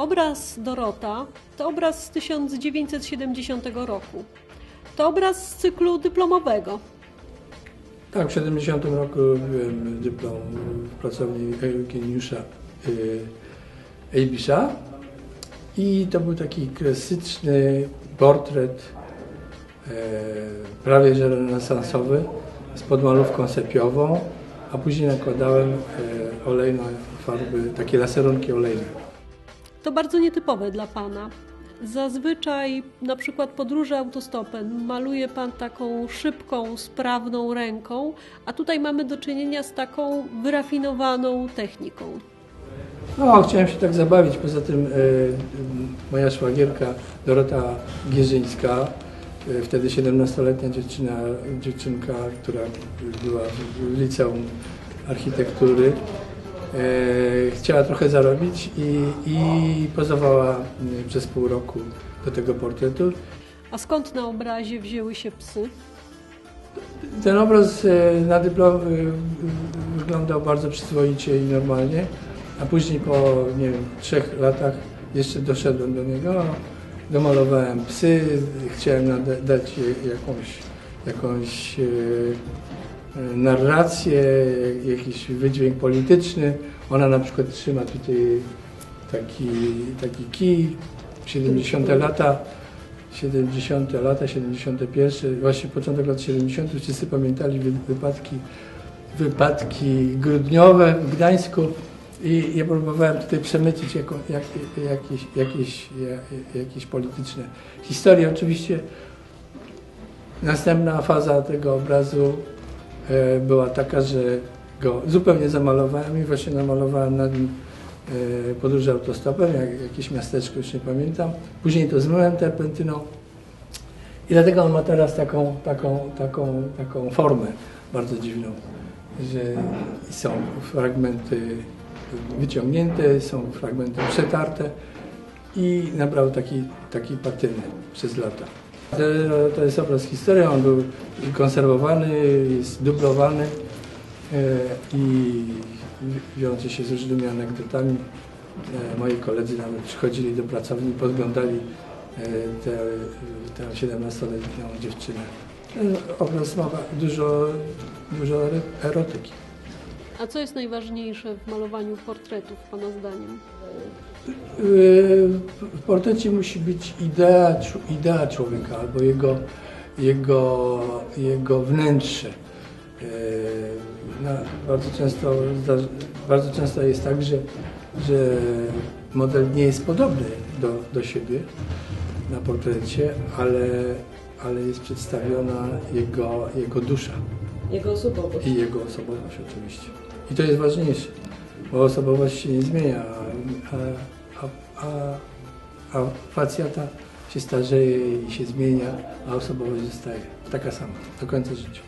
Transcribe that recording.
Obraz Dorota to obraz z 1970 roku. To obraz z cyklu dyplomowego. Tak, w 70 roku byłem dyplom w pracowni Eugeniusza y, Ejbisza i to był taki klasyczny portret e, prawie że renesansowy z podmalówką sepiową, a później nakładałem e, olejne farby, takie laseronki olejne. To bardzo nietypowe dla pana. Zazwyczaj na przykład podróże autostopem maluje pan taką szybką, sprawną ręką, a tutaj mamy do czynienia z taką wyrafinowaną techniką. No, chciałem się tak zabawić. Poza tym e, moja szwagierka Dorota Gierzyńska, e, wtedy 17-letnia dziewczyna, dziewczynka, która była w, liceum architektury, chciała trochę zarobić i, i pozowała e, przez pół roku do tego portretu. A skąd na obrazie wzięły się psy? Ten obraz e, na dyplom e, wyglądał bardzo przyzwoicie i normalnie, a później po nie wiem, trzech latach jeszcze doszedłem do niego, domalowałem psy, chciałem dać jakąś, jakąś e, e, narrację, jakiś wydźwięk polityczny. Ona na przykład trzyma tutaj taki, taki kij, 70 lata, 70 lata, 71, właśnie początek lat 70. Wszyscy pamiętali wy- wypadki, wypadki grudniowe w Gdańsku i ja próbowałem tutaj przemycić jako, jak, jakieś, jakieś, ja- jakieś polityczne historie. Oczywiście następna faza tego obrazu e, była taka, że go zupełnie zamalowałem i właśnie namalowałem na nim e, podróże autostopem, jak, jakieś miasteczko, już nie pamiętam. Później to zmyłem terpentyną i dlatego on ma teraz taką, taką, taką, taką formę bardzo dziwną, że są fragmenty wyciągnięte, są fragmenty przetarte i nabrał taki, taki patyny przez lata. To, jest obraz historii, on był konserwowany, jest dublowany e, i wiąże się z różnymi anegdotami. E, Moi koledzy nawet przychodzili do pracowni, podglądali e, tę tę 17-letnią dziewczynę. Obraz ma dużo, dużo erotyki. A co jest najważniejsze w malowaniu portretów, pana zdaniem? W portrecie musi być idea, idea człowieka albo jego, jego, jego wnętrze. Yy, No, bardzo, często, bardzo często jest tak, że, że model nie jest podobny do, do siebie na portrecie, ale, ale jest przedstawiona jego, jego dusza Jego osobowość. i jego osobowość oczywiście. I to jest ważniejsze, bo osobowość się nie zmienia, a, a, a, a facjata się starzeje i się zmienia, a osobowość zostaje taka sama do końca życia.